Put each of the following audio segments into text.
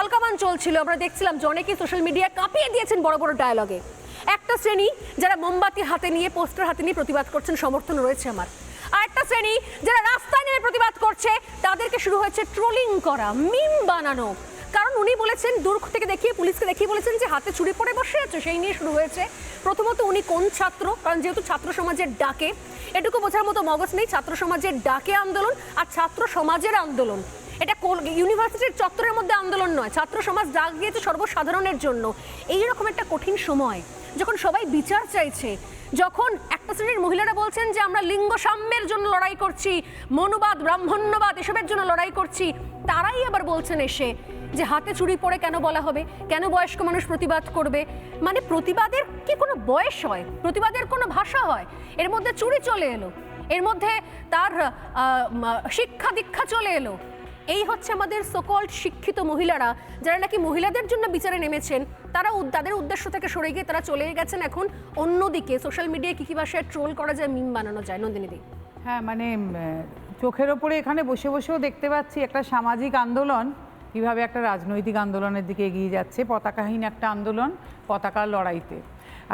জলকামান চলছিল। আমরা দেখছিলাম যে অনেকেই সোশ্যাল মিডিয়া কাঁপিয়ে দিয়েছেন বড় বড় ডায়লগে একটা শ্রেণি যারা মোমবাতি হাতে নিয়ে পোস্টার হাতে নিয়ে প্রতিবাদ করছেন, সমর্থন রয়েছে আমার। আর একটা শ্রেণি যারা রাস্তায় নেমে প্রতিবাদ করছে, তাদেরকে শুরু হয়েছে ট্রোলিং করা মিম বানানো। কারণ উনি বলেছেন দূর থেকে দেখিয়ে, পুলিশকে দেখিয়ে বলেছেন যে হাতে চুরি পড়ে বসে আছে, সেই নিয়ে শুরু হয়েছে। প্রথমত উনি কোন ছাত্র? কারণ যেহেতু ছাত্র সমাজের ডাকে, এটুকু বোঝার মতো মগজ নেই, ছাত্র সমাজের ডাকে আন্দোলন আর ছাত্র সমাজের আন্দোলন। এটা ইউনিভার্সিটির চত্বরের মধ্যে আন্দোলন নয়। ছাত্র সমাজ ডাক দিয়েছে সর্বসাধারণের জন্য। এই রকম একটা কঠিন সময়, যখন সবাই বিচার চাইছে, যখন একটা শ্রেণির মহিলারা বলছেন যে আমরা লিঙ্গ সাম্যের জন্য লড়াই করছি, মনুবাদ, ব্রাহ্মণ্যবাদ এসবের জন্য লড়াই করছি, তারাই আবার বলছেন এসে যে হাতে চুরি পড়ে কেন বলা হবে? কেন বয়স্ক মানুষ প্রতিবাদ করবে? মানে প্রতিবাদের কি কোনো বয়স হয়? প্রতিবাদের কোনো ভাষা হয়? এর মধ্যে চুরি চলে এলো। এর মধ্যে তার শিক্ষা দীক্ষা চলে এলো। এই হচ্ছে আমাদের সোকল্ড শিক্ষিত মহিলারা, যারা নাকি মহিলাদের জন্য বিচারে নেমেছেন, তারা তাদের উদ্দেশ্য থেকে সরে গিয়ে তারা চলে গেছেন এখন অন্যদিকে। সোশ্যাল মিডিয়ায় কী কী ভাষায় ট্রোল করা যায় মিম বানানো যায়? নন্দিনীদি হ্যাঁ মানে চোখের ওপরে এখানে বসে বসেও দেখতে পাচ্ছি একটা সামাজিক আন্দোলন। কীভাবে একটা রাজনৈতিক আন্দোলনের দিকে এগিয়ে যাচ্ছে, পতাকাহীন একটা আন্দোলন, পতাকার লড়াইতে।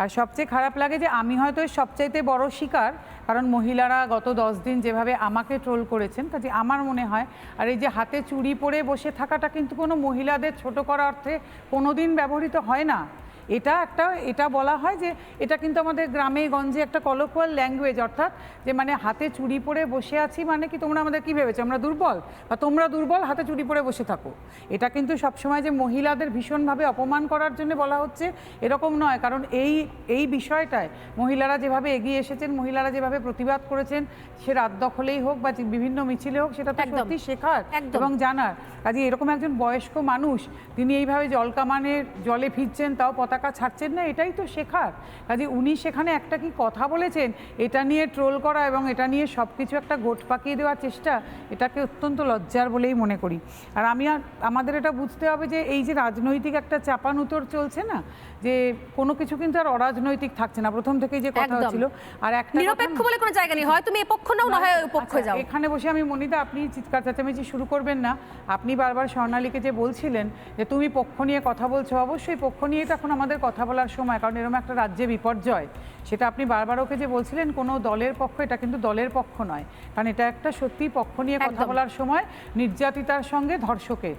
আর সবচেয়ে খারাপ লাগে যে আমি হয়তো সবচাইতে বড় শিকার, কারণ মহিলারা গত দশ দিন যেভাবে আমাকে ট্রোল করেছেন কাজে আমার মনে হয়, আর এই যে হাতে চুরি পরে বসে থাকাটা কিন্তু কোনো মহিলাদের ছোট করার অর্থে কোনো দিন ব্যবহৃত হয় না। এটা একটা এটা বলা হয় যে এটা কিন্তু আমাদের গ্রামে গঞ্জে একটা কলোকুয়াল ল্যাঙ্গুয়েজ অর্থাৎ যে মানে হাতে চুড়ি পরে বসে আছি মানে কি তোমরা আমাদের কি ভেবেছো? আমরা দুর্বল? বা তোমরা দুর্বল হাতে চুড়ি পরে বসে থাকো। এটা কিন্তু সবসময় যে মহিলাদের ভীষণভাবে অপমান করার জন্য বলা হচ্ছে এরকম নয়। কারণ এই এই বিষয়টায় মহিলারা যেভাবে এগিয়ে এসেছেন মহিলারা যেভাবে প্রতিবাদ করেছেন সে রাত দখলেই হোক বা বিভিন্ন মিছিলে হোক সেটা তো। সত্যি শেখার এবং জানার। কাজে এরকম একজন বয়স্ক মানুষ তিনি এইভাবে জলকামানের জলে ফিরছেন তাও পতাকা ছাড়ছেন না এটাই তো শেখার। কাজে উনি সেখানে একটা কি কথা বলেছেন এটা নিয়ে ট্রোল করা এবং এটা নিয়ে সব কিছু একটা গোট পাকিয়ে দেওয়ার চেষ্টা এটাকে অত্যন্ত লজ্জার বলেই মনে করি। আর আমি আমাদের এটা বুঝতে হবে যে এই যে রাজনৈতিক একটা চাপানুতর চলছে না যে কোনো কিছু কিন্তু আর অরাজনৈতিক থাকছে না। প্রথম থেকেই যে কথা। হচ্ছিল। আর একটা নিরপেক্ষ বলে কোনো জায়গা নেই। হয় তুমি এ পক্ষ নাও না হয় পক্ষে আচ্ছা, যাও। এখানে বসে আমি মনিদা আপনি চিৎকার চেঁচামেচি শুরু করবেন না। আপনি বারবার স্বর্ণালীকে যে বলছিলেন যে তুমি পক্ষ নিয়ে কথা বলছো অবশ্যই পক্ষ নিয়ে তো এখন আমাদের কথা বলার সময় কারণ এরকম একটা রাজ্যে বিপর্যয় সেটা আপনি বারবার ওকে যে বলছিলেন কোনো দলের পক্ষ এটা কিন্তু দলের পক্ষ নয়। কারণ এটা একটা সত্যি পক্ষ নিয়ে কথা বলার সময় নির্যাতিতার সঙ্গে ধর্ষকের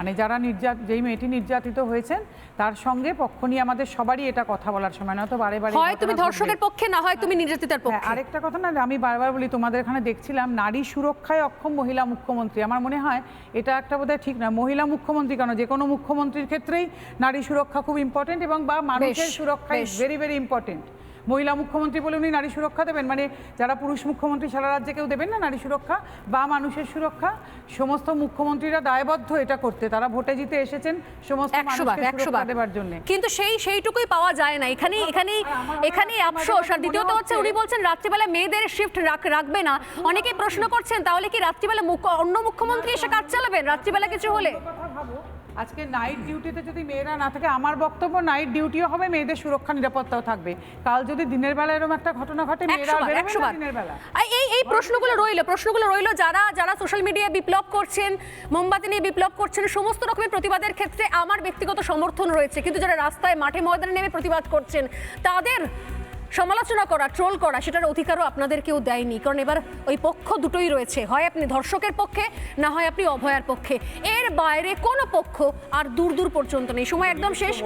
মানে যারা নির্যাত যেই মেয়েটি নির্যাতিত হয়েছেন তার সঙ্গে পক্ষ নিয়ে আমাদের সবারই এটা কথা বলার সময় নয়তো বারে বারে হয় তুমি। ধর্ষকের পক্ষে না হয় তুমি নির্যাতিতার হ্যাঁ, পক্ষে। আরেকটা কথা না আমি বারবার বলি তোমাদের এখানে দেখছিলাম নারী সুরক্ষায় অক্ষম মহিলা মুখ্যমন্ত্রী। আমার মনে হয় এটা একটা বোধহয় ঠিক না মহিলা মুখ্যমন্ত্রী কেন? যে কোনো মুখ্যমন্ত্রীর ক্ষেত্রেই নারী সুরক্ষা খুব ইম্পর্টেন্ট এবং বা মানুষের সুরক্ষা ইজ ভেরি ভেরি ইম্পর্টেন্ট মহিলা মুখ্যমন্ত্রী বলে উনি নারী সুরক্ষা দেবেন? মানে যারা পুরুষ মুখ্যমন্ত্রী সারা রাজ্যে কেউ দেবেন না নারী সুরক্ষা? বা মানুষের সুরক্ষা? সমস্ত মুখ্যমন্ত্রীরা দায়বদ্ধ এটা করতে। তারা ভোটে জিতে এসেছেন সমস্ত দেবার জন্য। কিন্তু সেই সেইটুকুই পাওয়া যায় না। এখানে এখানে এখানে আফসোস। আর দ্বিতীয়ত হচ্ছে উনি বলছেন রাত্রিবেলা মেয়েদের শিফট রাখবে না। অনেকেই প্রশ্ন করছেন তাহলে কি রাত্রিবেলা মুখ্য- অন্য মুখ্যমন্ত্রী এসে কাজ চালাবেন? রাত্রিবেলা কিছু হলে? আজকে নাইট ডিউটিতে যদি মেয়েরা না থাকে আমার বক্তব্য নাইট ডিউটিও হবে মেয়েদের সুরক্ষা নিরাপত্তাও থাকবে। কাল যদি দিনের বেলা এরকম একটা ঘটনা ঘটে মেয়েরা দিনের বেলা এই এই প্রশ্নগুলো রইল প্রশ্নগুলো রইল যারা যারা সোশ্যাল মিডিয়ায় বিপ্লব করছেন মোমবাতি নিয়ে বিপ্লব করছেন সমস্ত রকমের প্রতিবাদের ক্ষেত্রে আমার ব্যক্তিগত সমর্থন রয়েছে। কিন্তু যারা রাস্তায় মাঠে ময়দানে নেমে প্রতিবাদ করছেন তাদের সমালোচনা করা ট্রোল করা, সেটার অধিকারও আপনাদের কেউ দেয়নি। কারণ এবার ওই পক্ষ দুটোই রয়েছে। হয় আপনি ধর্ষকের পক্ষে, না হয় আপনি অভয়ার পক্ষে। এর বাইরে কোনো পক্ষ আর দূর দূর পর্যন্ত নেই। সময় একদম শেষ।